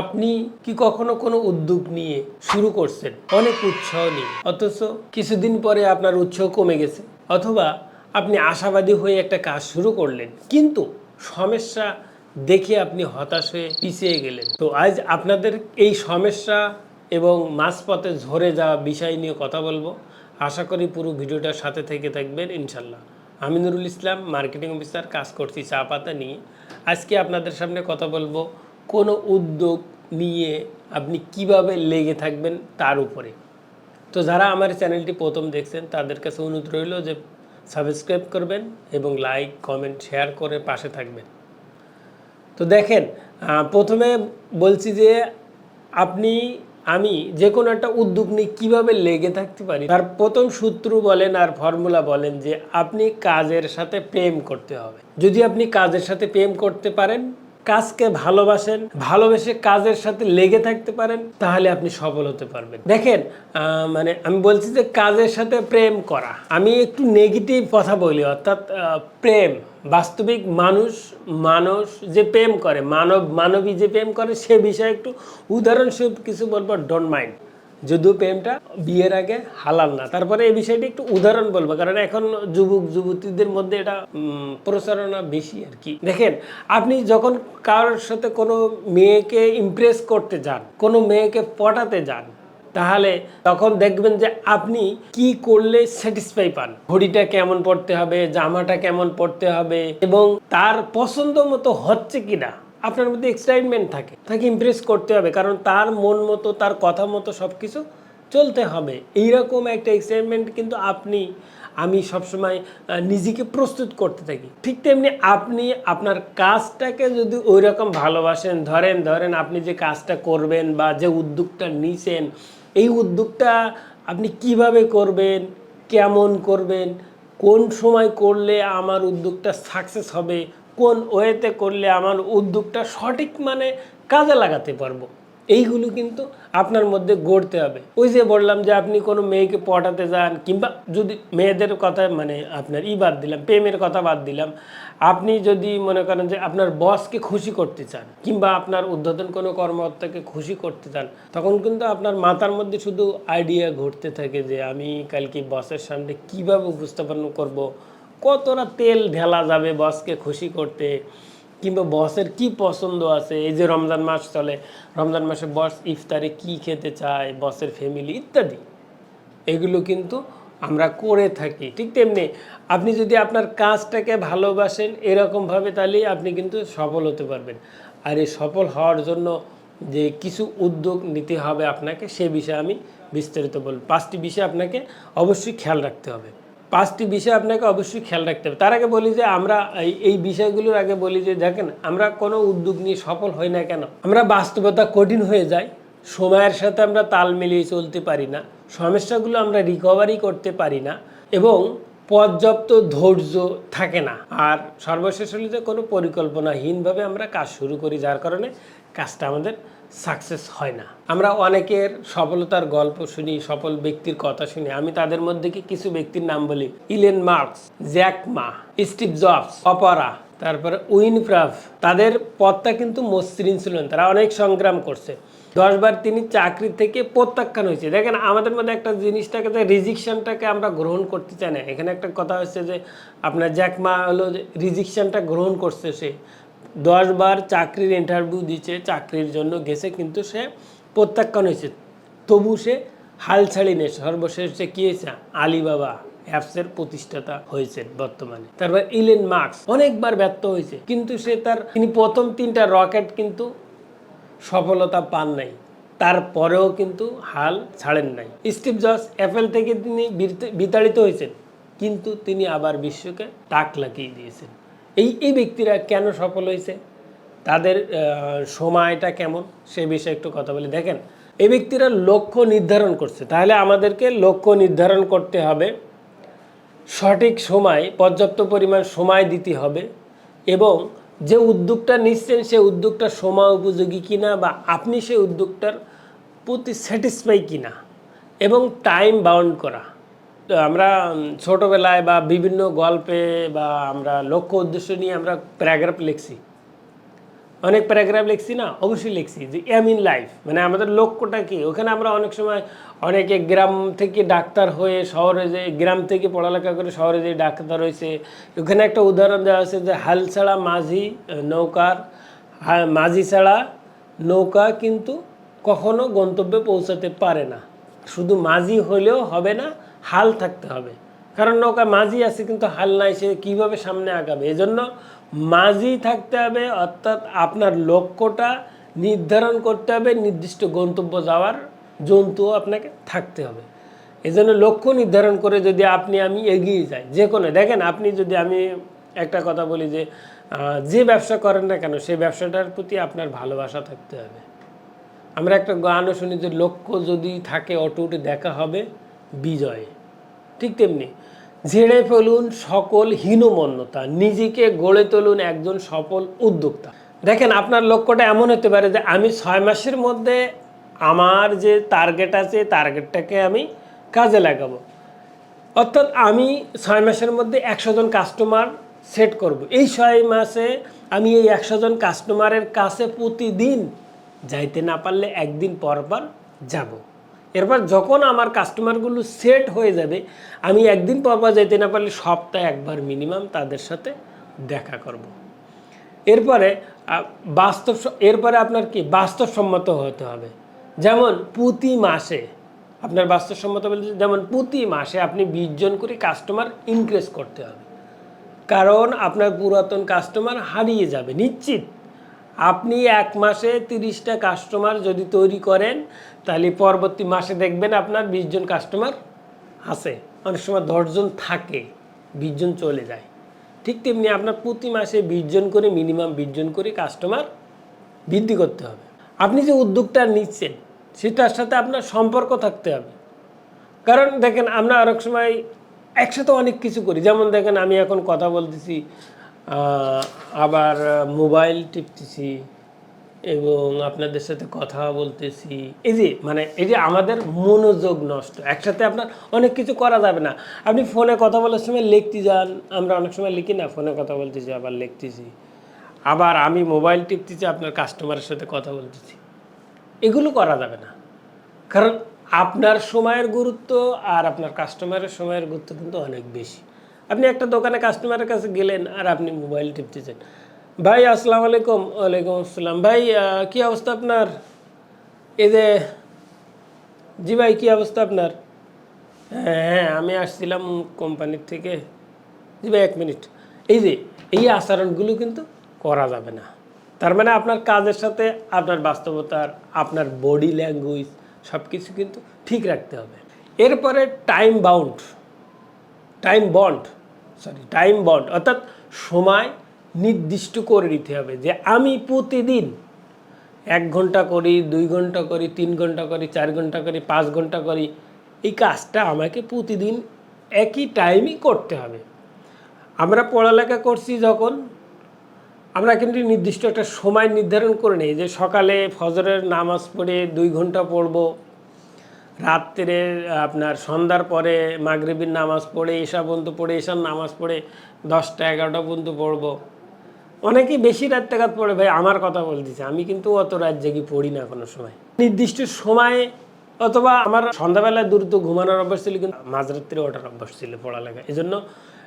আপনি কি কখনো কোনো উদ্যোগ নিয়ে শুরু করছেন? অনেক উৎসাহ নিয়ে। অথচ কিছুদিন পরে আপনার উৎসাহ কমে গেছে। অথবা আপনি আশাবাদী হয়ে একটা কাজ শুরু করলেন। কিন্তু সমস্যা দেখে আপনি হতাশ হয়ে পিছিয়ে গেলেন। তো আজ আপনাদের এই সমস্যা এবং মাঝপথে ঝরে যাওয়া বিষয় নিয়ে কথা বলব। আশা করি পুরো ভিডিওটার সাথে থেকে থাকবেন, ইনশাল্লাহ। আমি নুরুল ইসলাম, মার্কেটিং অফিসার, কাজ করছি চা পাতা নিয়ে। আজকে আপনাদের সামনে কথা বলব কোনো উদ্যোগ নিয়ে আপনি কীভাবে লেগে থাকবেন তার উপরে। তো যারা আমার চ্যানেলটি প্রথম দেখছেন, তাদের কাছে অনুরোধ রইল যে সাবস্ক্রাইব করবেন এবং লাইক, কমেন্ট, শেয়ার করে পাশে থাকবেন। তো দেখেন প্রথমে বলছি যে আপনি, আমি যে কোনো একটা উদ্যোগ নিয়ে কীভাবে লেগে থাকতে পারি, তার প্রথম সূত্র বলেন আর ফর্মুলা বলেন যে আপনি কাজের সাথে প্রেম করতে হবে। যদি আপনি কাজের সাথে প্রেম করতে পারেন কাজকে ভালোবাসেন, ভালোবেসে কাজের সাথে লেগে থাকতে পারেন, তাহলে আপনি সফল হতে পারবেন। দেখেন মানে আমি বলছি যে কাজের সাথে প্রেম করা। আমি একটু নেগেটিভ কথা বলি, অর্থাৎ প্রেম, বাস্তবিক মানুষ মানুষ যে প্রেম করে, মানব, মানবী যে প্রেম করে, সে বিষয়ে একটু উদাহরণস্বরূপ কিছু বলব ডোন্ট মাইন্ড যদিও প্রেমটা বিয়ের আগে হালাল না। তারপরে এই বিষয়টি একটু উদাহরণ বলব, কারণ এখন যুবক, যুবতীদের মধ্যে এটা প্রচারণা বেশি আর কি। দেখেন, আপনি যখন কারোর সাথে কোনো মেয়েকে ইমপ্রেস করতে যান, কোনো মেয়েকে পটাতে যান, তাহলে তখন দেখবেন যে আপনি কি করলে স্যাটিসফাই পান। ঘড়িটা কেমন পড়তে হবে, জামাটা কেমন পড়তে হবে, এবং তার পছন্দ মতো হচ্ছে কিনা। আপনার মধ্যে এক্সাইটমেন্ট থাকে। তাকে ইমপ্রেস করতে হবে, কারণ তার মন মতো, তার কথা মতো সব কিছু চলতে হবে। এইরকম একটা এক্সাইটমেন্ট কিন্তু আপনি, আমি সবসময় নিজেকে প্রস্তুত করতে থাকি। ঠিক তেমনি আপনি আপনার কাজটাকে যদি ওই রকম ভালোবাসেন, ধরেন ধরেন আপনি যে কাজটা করবেন বা যে উদ্যোগটা নিছেন, এই উদ্যোগটা আপনি কীভাবে করবেন, কেমন করবেন, কোন সময় করলে আমার উদ্যোগটা সাকসেস হবে কোন ওয়েতে করলে আমার উদ্যোগটা সঠিক মানে কাজে লাগাতে পারব? এইগুলো কিন্তু আপনার মধ্যে গড়তে হবে। ওই যে বললাম যে আপনি কোনো মেয়েকে পটাতে যান কিংবা যদি মেয়েদের কথা মানে আপনার ই বাদ দিলাম, প্রেমের কথা বাদ দিলাম, আপনি যদি মনে করেন যে আপনার বসকে খুশি করতে চান কিংবা আপনার উদ্বোধন কোনো কর্মকর্তাকে খুশি করতে চান, তখন কিন্তু আপনার মাথার মধ্যে শুধু আইডিয়া ঘটতে থাকে যে আমি কালকে বসের সামনে কীভাবে উপস্থাপন করব কতটা তেল ঢেলা যাবে বসকে খুশি করতে? কিংবা বসের কি পছন্দ আছে? এই যে রমজান মাস চলে, রমজান মাসে বস ইফতারে কি খেতে চায় বসের ফ্যামিলি ইত্যাদি। এগুলো কিন্তু আমরা করে থাকি। ঠিক তেমনি আপনি যদি আপনার কাজটাকে ভালোবাসেন, এরকমভাবে তাহলে আপনি কিন্তু সফল হতে পারবেন। আর এই সফল হওয়ার জন্য যে কিছু উদ্যোগ নিতে হবে আপনাকে, সে বিষয়ে আমি বিস্তারিত বলব। পাঁচটি বিষয় আপনাকে অবশ্যই খেয়াল রাখতে হবে। পাঁচটি বিষয় আপনাকে অবশ্যই খেয়াল রাখতে হবে। তার আগে বলি যে আমরা এই- বিষয়গুলোর আগে বলি যে দেখেন, আমরা কোনো উদ্যোগ নিয়ে সফল হই না কেন? আমরা বাস্তবতা কঠিন হয়ে যায় সময়ের সাথে আমরা তাল মিলিয়ে চলতে পারি না, সমস্যাগুলো আমরা রিকভারি করতে পারি না এবং পর্যাপ্ত ধৈর্য থাকে না। আর সর্বশেষ হলে যে কোনো পরিকল্পনাহীনভাবে আমরা কাজ শুরু করি, যার কারণে কাজটা আমাদের সাকসেস হয় না। আমরা অনেকের সফলতার গল্প শুনি, সফল ব্যক্তির কথা শুনি। আমি তাদের মধ্যে কি কিছু ব্যক্তির নাম বলি? Elon Musk Jack Ma Steve Jobs Oprah তারপরে উইনফ্রাফ তাদের পথটা কিন্তু মসৃণ ছিল তারা অনেক সংগ্রাম করছে। দশবার তিনি চাকরি থেকে প্রত্যাখ্যান হয়েছে। দেখেন, আমাদের মধ্যে একটা জিনিসটাকে, যে রিজিকশনটাকে আমরা গ্রহণ করতে চাই না। এখানে একটা কথা হচ্ছে যে, আপনার জ্যাকমা হলো রিজিকশনটা গ্রহণ করছে সে। দশবার চাকরির ইন্টারভিউ দিচ্ছে চাকরির জন্য গেছে, কিন্তু সে প্রত্যাখ্যান হয়েছে। তবু সে হাল ছাড়িনি সর্বশেষ সে কি হয়েছে? আলিবাবা অ্যাপসের প্রতিষ্ঠাতা হয়েছে বর্তমানে। তারপর ইলেন মার্কস অনেকবার ব্যর্থ হয়েছে, কিন্তু সে তার, তিনি প্রথম তিনটা রকেট কিন্তু সফলতা পান নাই। তারপরেও কিন্তু হাল ছাড়েন নাই। স্টিভ জবস অ্যাপেল থেকে তিনি বিতাড়িত হয়েছেন, কিন্তু তিনি আবার বিশ্বকে টাক লাগিয়ে দিয়েছেন। এই এই ব্যক্তিরা কেন সফল হয়েছে? তাদের সময়টা কেমন? সে বিষয়ে একটু কথা বলি। দেখেন, এই ব্যক্তিরা লক্ষ্য নির্ধারণ করছে। তাহলে আমাদেরকে লক্ষ্য নির্ধারণ করতে হবে। সঠিক সময়, পর্যাপ্ত পরিমাণ সময় দিতে হবে এবং যে উদ্যোগটা নিচ্ছেন, সে উদ্যোগটা সময় উপযোগী কিনা বা আপনি সেই উদ্যোগটার প্রতি স্যাটিসফাই কিনা এবং টাইম বাউন্ড করা। আমরা ছোটবেলায় বা বিভিন্ন গল্পে বা আমরা লক্ষ্য উদ্দেশ্য নিয়ে আমরা প্যারাগ্রাফ লিখছি। অনেক প্যারাগ্রাফ লিখছি না, অবশ্যই লিখছি, যে এম ইন লাইফ। মানে আমাদের লক্ষ্যটা কি? ওখানে আমরা অনেক সময় অনেকে গ্রাম থেকে ডাক্তার হয়ে শহরে যে, গ্রাম থেকে পড়ালেখা করে শহরে যে ডাক্তার হয়েছে। ওখানে একটা উদাহরণ দেওয়া হয়েছে যে, হাল ছাড়া মাঝি নৌকার মাঝি ছাড়া নৌকা কিন্তু কখনো গন্তব্যে পৌঁছাতে পারে না। শুধু মাঝি হলেও হবে না হাল থাকতে হবে। কারণ নৌকা মাঝি আছে কিন্তু হাল নাই, সে কীভাবে সামনে আগাবে? এজন্য মাঝি থাকতে হবে, অর্থাৎ আপনার লক্ষ্যটা নির্ধারণ করতে হবে, নির্দিষ্ট গন্তব্য যাওয়ার জন্তুও আপনাকে থাকতে হবে। এজন্য লক্ষ্য নির্ধারণ করে যদি আপনি, আমি এগিয়ে যাই, যে কোনো, দেখেন আপনি যদি আমি একটা কথা বলি যে যে ব্যবসা করেন না কেন সেই ব্যবসাটার প্রতি আপনার ভালোবাসা থাকতে হবে। আমরা একটা গানও শুনি যে, লক্ষ্য যদি থাকে, অটুট দেখা হবে। বিজয়। ঠিক তেমনি ঝেড়ে ফেলুন সকল হীনমন্যতা, নিজেকে গড়ে তুলুন একজন সফল উদ্যোক্তা। দেখেন, আপনার লক্ষ্যটা এমন হতে পারে যে আমি ছয় মাসের মধ্যে আমার যে টার্গেট আছে টার্গেটটাকে আমি কাজে লাগাবো। অর্থাৎ আমি ছয় মাসের মধ্যে একশো জন কাস্টমার সেট করব। এই ছয় মাসে আমি এই একশো জন কাস্টমারের কাছে প্রতিদিন যাইতে না পারলে একদিন পর পর যাব। এরপর যখন আমার কাস্টমারগুলো সেট হয়ে যাবে, আমি একদিন পর পর যাইতে না পারলে সপ্তাহে একবার মিনিমাম তাদের সাথে দেখা করব। এরপরে বাস্তব এরপরে আপনার কি? বাস্তবসম্মত হতে হবে। যেমন প্রতি মাসে, আপনার বাস্তবসম্মত বলতে যেমন প্রতি মাসে আপনি বিশ জন করে কাস্টমার ইনক্রিজ করতে হবে। কারণ আপনার পুরাতন কাস্টমার হারিয়ে যাবে, নিশ্চিত। আপনি এক মাসে তিরিশটা কাস্টমার যদি তৈরি করেন, তাহলে পরবর্তী মাসে দেখবেন আপনার বিশ জন কাস্টমার আছে। অনেক সময় দশজন থাকে, বিশ জন চলে যায়। ঠিক তেমনি আপনার প্রতি মাসে বিশ জন করে মিনিমাম বিশ জন করে কাস্টমার বৃদ্ধি করতে হবে। আপনি যে উদ্যোগটা নিচ্ছেন, সেটার সাথে আপনার সম্পর্ক থাকতে হবে। কারণ দেখেন, আমরা অনেক সময় একসাথে অনেক কিছু করি। যেমন দেখেন, আমি এখন কথা বলতেছি আবার মোবাইল টিপতেছি এবং আপনাদের সাথে কথা বলতেছি। এই যে মানে এই যে আমাদের মনোযোগ নষ্ট, একসাথে আপনার অনেক কিছু করা যাবে না। আপনি ফোনে কথা বলার সময় লিখতে যান, আমরা অনেক সময় লিখি না, ফোনে কথা বলতেছি আবার লিখতেছি। আবার আমি মোবাইল টিপতেছি, আপনার কাস্টমারের সাথে কথা বলতেছি। এগুলো করা যাবে না। কারণ আপনার সময়ের গুরুত্ব আর আপনার কাস্টমারের সময়ের গুরুত্ব কিন্তু অনেক বেশি। আপনি একটা দোকানে কাস্টমারের কাছে গেলেন আর আপনি মোবাইল টিপতেছেন। ভাই, আসসালামু আলাইকুম। ওয়ালাইকুম আসসালাম। ভাই কি অবস্থা আপনার? এই যে, জি ভাই, কী অবস্থা আপনার? হ্যাঁ আমি আসছিলাম কোম্পানির থেকে। জি ভাই, এক মিনিট। এই যে, এই আচরণগুলো কিন্তু করা যাবে না। তার মানে আপনার কাজের সাথে আপনার বাস্তবতার আপনার বডি ল্যাঙ্গুয়েজ সব কিছু কিন্তু ঠিক রাখতে হবে। এরপরে time bound time bond sorry time bond অর্থাৎ সময় নির্দিষ্ট করে নিতে হবে যে আমি প্রতিদিন এক ঘণ্টা করি, দুই ঘণ্টা করি, তিন ঘণ্টা করি, চার ঘণ্টা করি, পাঁচ ঘণ্টা করি, এই কাজটা আমাকে প্রতিদিন একই টাইমই করতে হবে। আমরা পড়ালেখা করছি যখন, আমরা কিন্তু নির্দিষ্ট একটা সময় নির্ধারণ করে নিই যে সকালে ফজরের নামাজ পড়ে দুই ঘণ্টা পড়ব রাত্রে, আপনার সন্ধ্যার পরে, মাগরিবির নামাজ পড়ে এসা পর্যন্ত পড়ে এসার নামাজ পড়ে, দশটা, এগারোটা পর্যন্ত পড়ব। অনেকেই বেশি রাত টাকাত পড়ে, ভাই, আমার কথা বলতেছে। আমি কিন্তু অত রাত জেগে পড়ি না কোনো সময়। নির্দিষ্ট সময়ে অথবা আমার সন্ধ্যাবেলায় দ্রুত ঘুমানোর অভ্যাস ছিল, কিন্তু মাঝরাত্রে ওঠার অভ্যাস ছিল পড়ালেখা। এই জন্য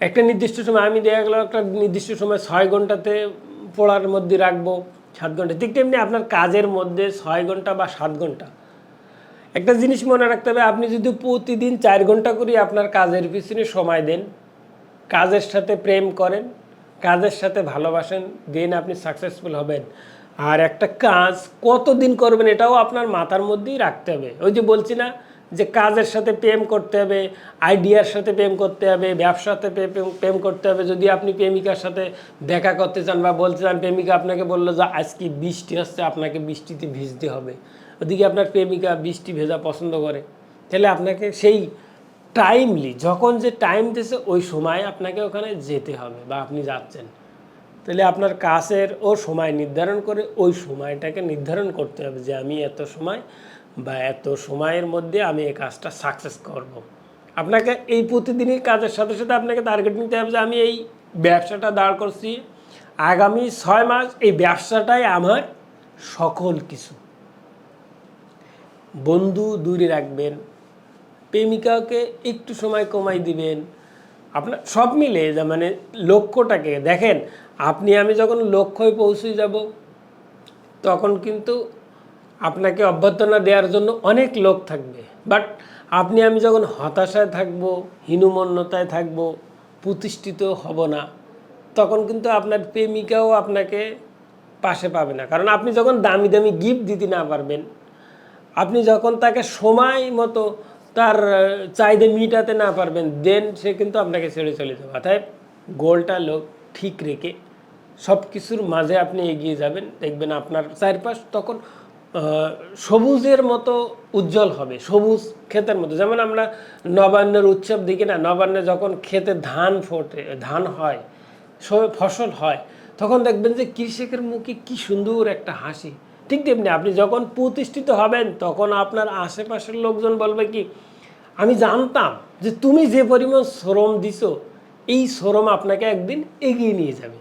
একটা নির্দিষ্ট সময় আমি দেখা গেলো একটা নির্দিষ্ট সময় ছয় ঘন্টাতে পড়ার মধ্যে রাখব, সাত ঘণ্টা। ঠিক তেমনি আপনার কাজের মধ্যে ছয় ঘণ্টা বা সাত ঘণ্টা একটা জিনিস মনে রাখতে হবে, আপনি যদি প্রতিদিন চার ঘণ্টা করে আপনার কাজের পিছনে সময় দেন, কাজের সাথে প্রেম করেন, কাজের সাথে ভালোবাসেন দেন আপনি সাকসেসফুল হবেন। আর একটা কাজ কতদিন করবেন এটাও আপনার মাথার মধ্যেই রাখতে হবে। ওই যে বলছি না যে কাজের সাথে প্রেম করতে হবে, আইডিয়ার সাথে প্রেম করতে হবে ব্যবসাতে প্রেম- করতে হবে। যদি আপনি প্রেমিকার সাথে দেখা করতে চান বা বলতে চান, প্রেমিকা আপনাকে বলল যে, আজকে বৃষ্টি হচ্ছে আপনাকে বৃষ্টিতে ভিজতে হবে। ওদিকে আপনার প্রেমিকা বৃষ্টি ভেজা পছন্দ করে। তাহলে আপনাকে সেই টাইমলি যখন যে টাইম দিয়েছে, ওই সময় আপনাকে ওখানে যেতে হবে বা আপনি যাচ্ছেন। তাহলে আপনার কাজের ও সময় নির্ধারণ করে ওই সময়টাকে নির্ধারণ করতে হবে যে আমি এত সময় বা এত সময়ের মধ্যে আমি এই কাজটা সাকসেস করব। আপনাকে এই প্রতিদিনের কাজের সাথে সাথে আপনাকে টার্গেট নিতে হবে যে আমি এই ব্যবসাটা দাঁড় করছি। আগামী ছয় মাস এই ব্যবসাটাই আমার সকল কিছু। বন্ধু দূরে রাখবেন, প্রেমিকাকে একটু সময় কমাই দিবেন। আপনার সব মিলে যা মানে লক্ষ্যটাকে, দেখেন, আপনি, আমি যখন লক্ষ্যে পৌঁছে যাব, তখন কিন্তু আপনাকে অভ্যর্থনা দেওয়ার জন্য অনেক লোক থাকবে। বাট আপনি, আমি যখন হতাশায় থাকব, হীনমন্যতায় থাকব, প্রতিষ্ঠিত হব না, তখন কিন্তু আপনার প্রেমিকাও আপনাকে পাশে পাবে না। কারণ আপনি যখন দামি দামি গিফট দিতে না পারবেন আপনি যখন তাকে সময় মতো তার চাহিদা মিটাতে না পারবেন দেন সে কিন্তু আপনাকে ছেড়ে চলে যাবে। অর্থাৎ গোলটা লোক ঠিক রেখে সব কিছুর মাঝে আপনি এগিয়ে যাবেন। দেখবেন আপনার চারপাশ তখন সবুজের মতো উজ্জ্বল হবে, সবুজ ক্ষেতের মতো। যেমন আমরা নবান্নের উৎসব দেখি না, নবান্নে যখন ক্ষেতে ধান ফোটে, ধান হয় ফসল হয়, তখন দেখবেন যে কৃষকের মুখে কি সুন্দর একটা হাসি। ঠিক তেমনি আপনি যখন প্রতিষ্ঠিত হবেন, তখন আপনার আশেপাশের লোকজন বলবে কি, আমি জানতাম যে তুমি যে পরিমাণ শ্রম দিছো, এই শ্রম আপনাকে একদিন এগিয়ে নিয়ে যাবে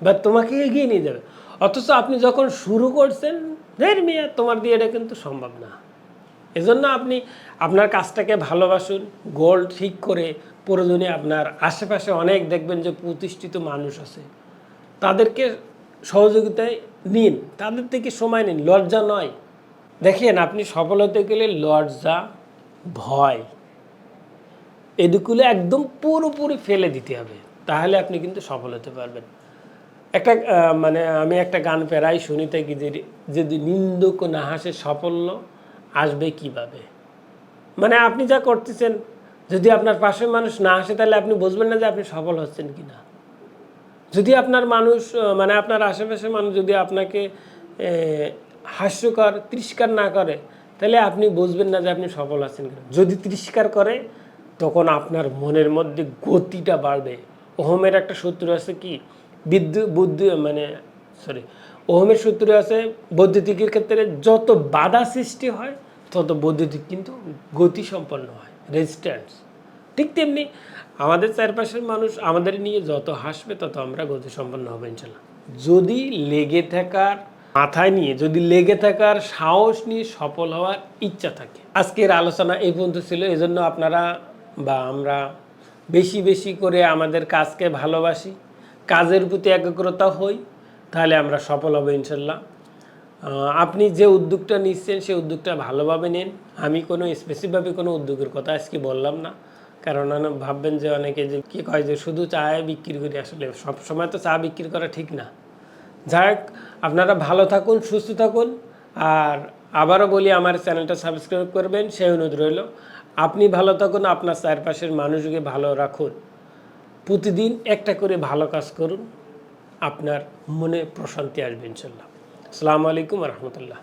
বা তোমাকে এগিয়ে নিয়ে যাবে। অথচ আপনি যখন শুরু করছেন, ধের মিয়া, তোমার দিয়ে এটা কিন্তু সম্ভব না। এজন্য আপনি আপনার কাজটাকে ভালোবাসুন গোল ঠিক করে প্রয়োজনে আপনার আশেপাশে অনেক দেখবেন যে প্রতিষ্ঠিত মানুষ আছে। তাদেরকে সহযোগিতায় নিন। তাদের থেকে সময় নিন। লজ্জা নয়। দেখেন, আপনি সফল হতে গেলে লজ্জা, ভয়, এদিকগুলো একদম পুরোপুরি ফেলে দিতে হবে। তাহলে আপনি কিন্তু সফল হতে পারবেন। একটা মানে আমি একটা গান প্রায় শুনি থাকি যে যদি নিন্দুক না হাসে সাফল্য আসবে কীভাবে? মানে আপনি যা করতেছেন, যদি আপনার পাশের মানুষ না আসে তাহলে আপনি বুঝবেন না যে আপনি সফল হচ্ছেন কি না যদি আপনার মানুষ মানে আপনার আশেপাশের মানুষ যদি আপনাকে হাস্যকর, তিরস্কার না করে, তাহলে আপনি বুঝবেন না যে আপনি সফল আছেন কিনা। যদি তিরস্কার করে, তখন আপনার মনের মধ্যে গতিটা বাড়বে। ওহমের একটা সূত্র আছে কি? বিদ্যুৎ বুদ্ধি মানে সরি ওহমের সূত্র আছে বৈদ্যুতিকের ক্ষেত্রে যত বাধা সৃষ্টি হয়, তত বৈদ্যুতিক কিন্তু গতি সম্পন্ন হয় রেজিস্ট্যান্স ঠিক তেমনি আমাদের চারপাশের মানুষ আমাদের নিয়ে যত হাসবে তত আমরা গতি সম্পন্ন হব, ইনশাল্লাহ। যদি লেগে থাকার মাথায় নিয়ে, যদি লেগে থাকার সাহস নিয়ে সফল হওয়ার ইচ্ছা থাকে। আজকের আলোচনা এই পর্যন্ত ছিল, এজন্য আপনারা বা আমরা বেশি বেশি করে আমাদের কাজকে ভালোবাসি, কাজের প্রতি একাগ্রতা হই, তাহলে আমরা সফল হব, ইনশাল্লাহ। আপনি যে উদ্যোগটা নিচ্ছেন সেই উদ্যোগটা ভালোভাবে নিন। আমি কোনো স্পেসিফিকভাবে কোনো উদ্যোগের কথা আজকে বললাম না। কারণ অনেক ভাববেন যে অনেকে যে কী কয় যে শুধু চা বিক্রি করি, আসলে সব সময় তো চা বিক্রি করা ঠিক না। যাক, আপনারা ভালো থাকুন, সুস্থ থাকুন, আর আবারও বলি, আমার চ্যানেলটা সাবস্ক্রাইব করবেন, সেই অনুরোধ রইল। আপনি ভালো থাকুন, আপনার চারপাশের মানুষকে ভালো রাখুন। প্রতিদিন একটা করে ভালো কাজ করুন, আপনার মনে প্রশান্তি আসবে, ইনশাল্লাহ। আসসালামু আলাইকুম রহমতুল্লাহ।